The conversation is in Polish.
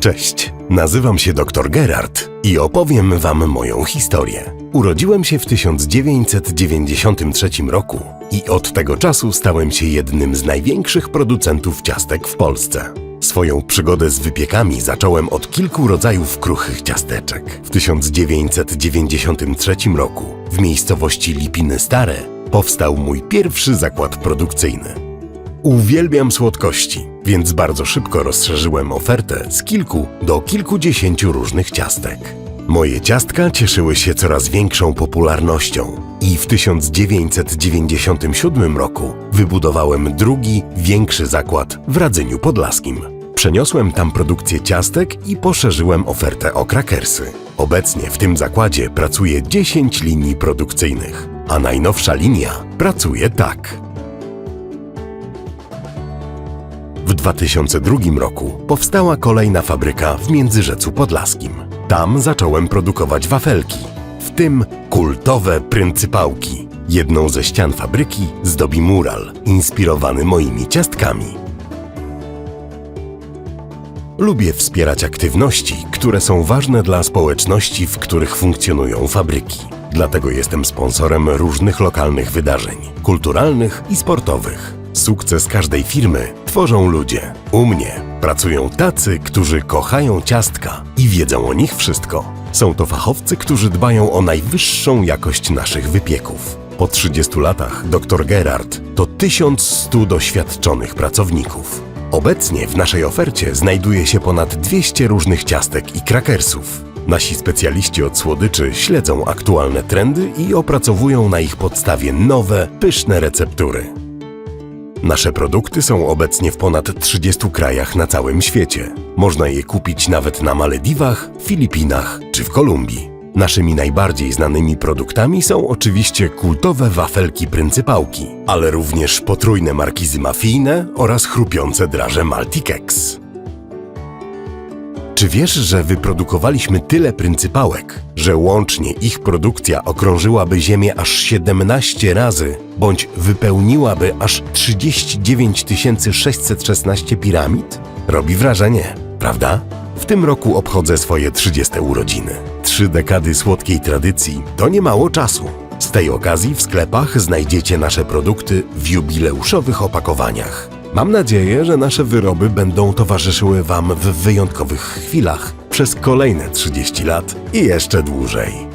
Cześć, nazywam się dr Gerard i opowiem Wam moją historię. Urodziłem się w 1993 roku i od tego czasu stałem się jednym z największych producentów ciastek w Polsce. Swoją przygodę z wypiekami zacząłem od kilku rodzajów kruchych ciasteczek. W 1993 roku w miejscowości Lipiny Stare powstał mój pierwszy zakład produkcyjny. Uwielbiam słodkości, więc bardzo szybko rozszerzyłem ofertę z kilku do kilkudziesięciu różnych ciastek. Moje ciastka cieszyły się coraz większą popularnością i w 1997 roku wybudowałem drugi, większy zakład w Radzyniu Podlaskim. Przeniosłem tam produkcję ciastek i poszerzyłem ofertę o krakersy. Obecnie w tym zakładzie pracuje 10 linii produkcyjnych, a najnowsza linia pracuje tak. 2002 roku powstała kolejna fabryka w Międzyrzecu Podlaskim. Tam zacząłem produkować wafelki, w tym kultowe pryncypałki. Jedną ze ścian fabryki zdobi mural, inspirowany moimi ciastkami. Lubię wspierać aktywności, które są ważne dla społeczności, w których funkcjonują fabryki. Dlatego jestem sponsorem różnych lokalnych wydarzeń kulturalnych i sportowych. Sukces każdej firmy tworzą ludzie. U mnie pracują tacy, którzy kochają ciastka i wiedzą o nich wszystko. Są to fachowcy, którzy dbają o najwyższą jakość naszych wypieków. Po 30 latach dr Gerard to 1100 doświadczonych pracowników. Obecnie w naszej ofercie znajduje się ponad 200 różnych ciastek i krakersów. Nasi specjaliści od słodyczy śledzą aktualne trendy i opracowują na ich podstawie nowe, pyszne receptury. Nasze produkty są obecnie w ponad 30 krajach na całym świecie. Można je kupić nawet na Malediwach, Filipinach czy w Kolumbii. Naszymi najbardziej znanymi produktami są oczywiście kultowe wafelki pryncypałki, ale również potrójne markizy mafijne oraz chrupiące draże Maltikex. Czy wiesz, że wyprodukowaliśmy tyle pryncypałek, że łącznie ich produkcja okrążyłaby Ziemię aż 17 razy, bądź wypełniłaby aż 39 616 piramid? Robi wrażenie, prawda? W tym roku obchodzę swoje 30 urodziny. Trzy dekady słodkiej tradycji to nie mało czasu. Z tej okazji w sklepach znajdziecie nasze produkty w jubileuszowych opakowaniach. Mam nadzieję, że nasze wyroby będą towarzyszyły Wam w wyjątkowych chwilach przez kolejne 30 lat i jeszcze dłużej.